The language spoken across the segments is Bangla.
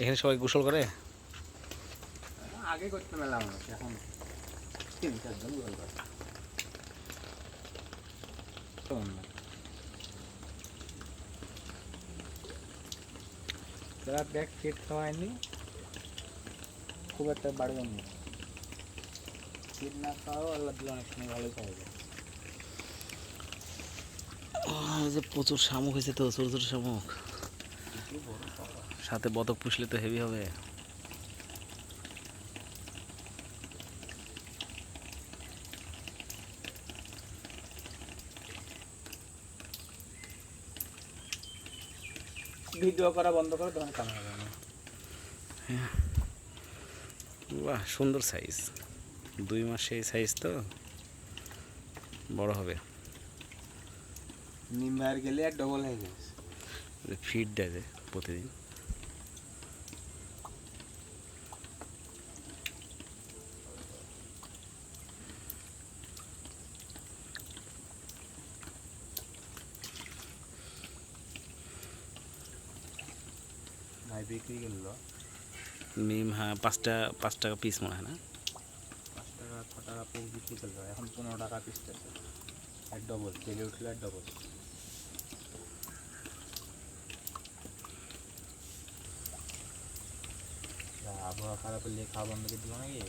এখানে সবাই গোসল করে? আগে করতে মেলা এখন তিন চারজন গোল করে। তোরা দেখ ফিট খাওয়ায়নি খুব একটা বাড়বে না। ফিট না খাওয়াও আল্লাহ দিলে অনেক সময় ভালোই খাওয়া যায়। যে প্রচুর শামুক হয়েছে তো ছোটো ছোটো শামুক। সাথে বতক পুষলে তো হেভি হবে। ভিডিও করা বন্ধ করে হবে না। বাহ সুন্দর সাইজ দুই মাসে এই সাইজ তো বড় হবে। নিম্বার গেলে আর ডবল হয়ে গেছে। ফিড দেয় প্রতিদিন। ভাই বিক্রি করল। মিম হ্যাঁ পাঁচটা পাঁচ টাকা পিস মনে হয় না? পাঁচ টাকা ছ টাকা পিস বিক্রি করল। এখন পনেরো টাকা পিস এক ডবল জেগে উঠলে এক ডবল আবহাওয়া খারাপ হলে খাওয়া বন্ধ করে দিল নাকি?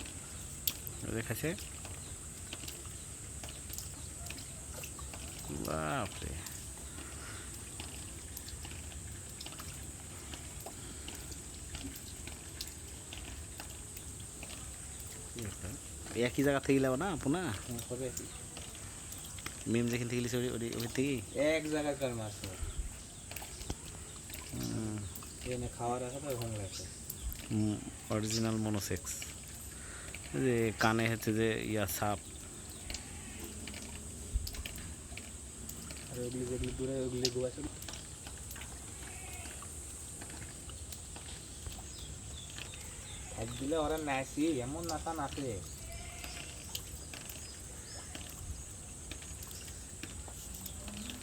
দেখাচ্ছে বাপরে। একই জায়গা থেকে গেলাম না আপনা সবে মিম যেখান থেকে গেলিস ওই থেকেই? এক জায়গায় কার মাছ এনে খাওয়ার আছে তো ঘুম লাগছে অরিজিনাল মনোসেক্স যে কানে হচ্ছে যে ইয়া সাপ। আর ওগুলি যেগুলি দূরে ওগুলি গো দিলে ওরা নাচি এমন নাচা নাচে।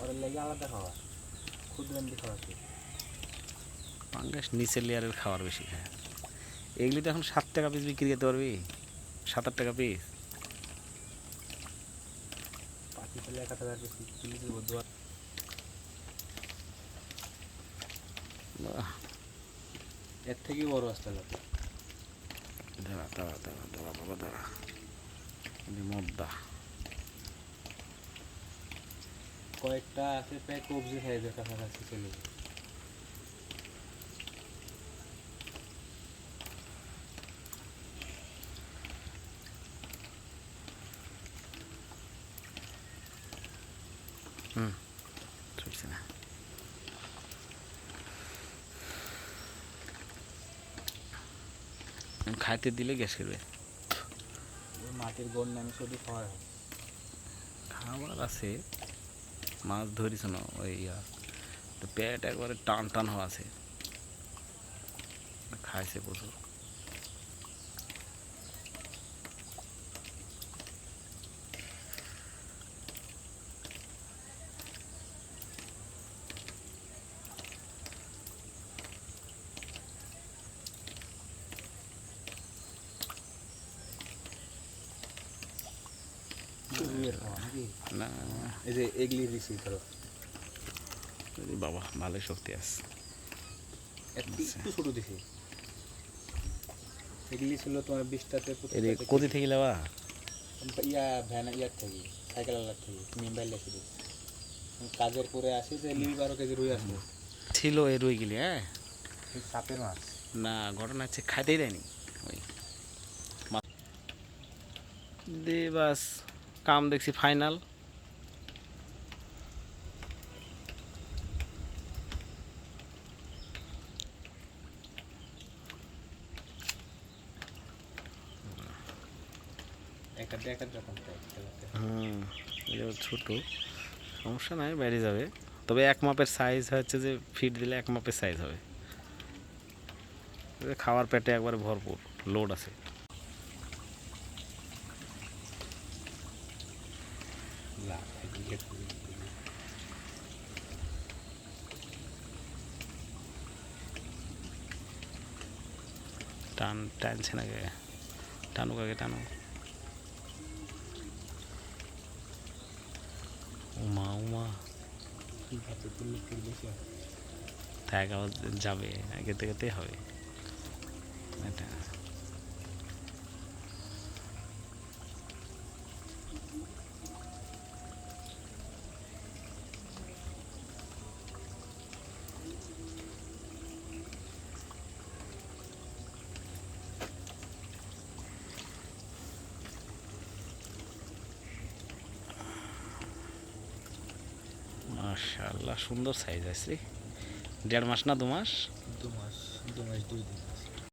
ওরা লেগে আলাদা খাওয়া। ক্ষুদ্রান্তি খাওয়াছে পাঙ্গাস নিচের লেয়ারের খাবার বেশি খায়। এগুলি তো এখন সাত টাকা পিস বিক্রি করতে পারবি? সাত আট টাকা পিস পাখি ফেলে এক হাজার দেবো এর থেকেই বড় আসতে লাগে। দাঁড়া দাঁড়া দাঁড়া দাঁড়া বাবা দাঁড়া। মদ্দা কয়েকটা আছে প্রায় কবজি সাইজের কাছাকাছি চলে যায়। হুম না। খাইতে দিলে গ্যাস করবে মাটির গোড় নামে শুধু খাওয়া হয়। খাবার আছে। মাছ ধরিস না ওই ইয়া তো পেট একবারে টান টান আছে। খাইছে প্রচুর রুইয়ের খাওয়া নাকি না এই যে এগলি দিছি ধরো। বাবা ভালোই শক্তি আছে। একটু একটু দিছি এগলি ছিল তোমার বিশটাতে এর থেকে লেবা ইয়া ভ্যান ইয়ার থেকে সাইকেল আলার থেকে মুম্বাই লেখে কাজের পরে আসি যে লিল বারো কেজি রুই আসলো। ছিল এই রুই গেলি হ্যাঁ সাপের মাছ। না ঘটনা হচ্ছে খাইতেই দেয়নি। ওই দে বাস কাম দেখছি ফাইনাল। ছোট। সমস্যা নাই বেড়ে যাবে। তবে এক মাপের সাইজ হচ্ছে যে ফিট দিলে এক মাপের সাইজ হবে। খাওয়ার পেটে একবারে ভরপুর লোড আছে। টান টানছে না কে টানুক আগে টানো। উমা উমা। হবে যাবে আগে থেকে হবে। এটা। মাশাআল্লাহ, সুন্দর সাইজ আছে। দেড় মাস না দু মাস? দু মাস দু মাস, দুই দিন।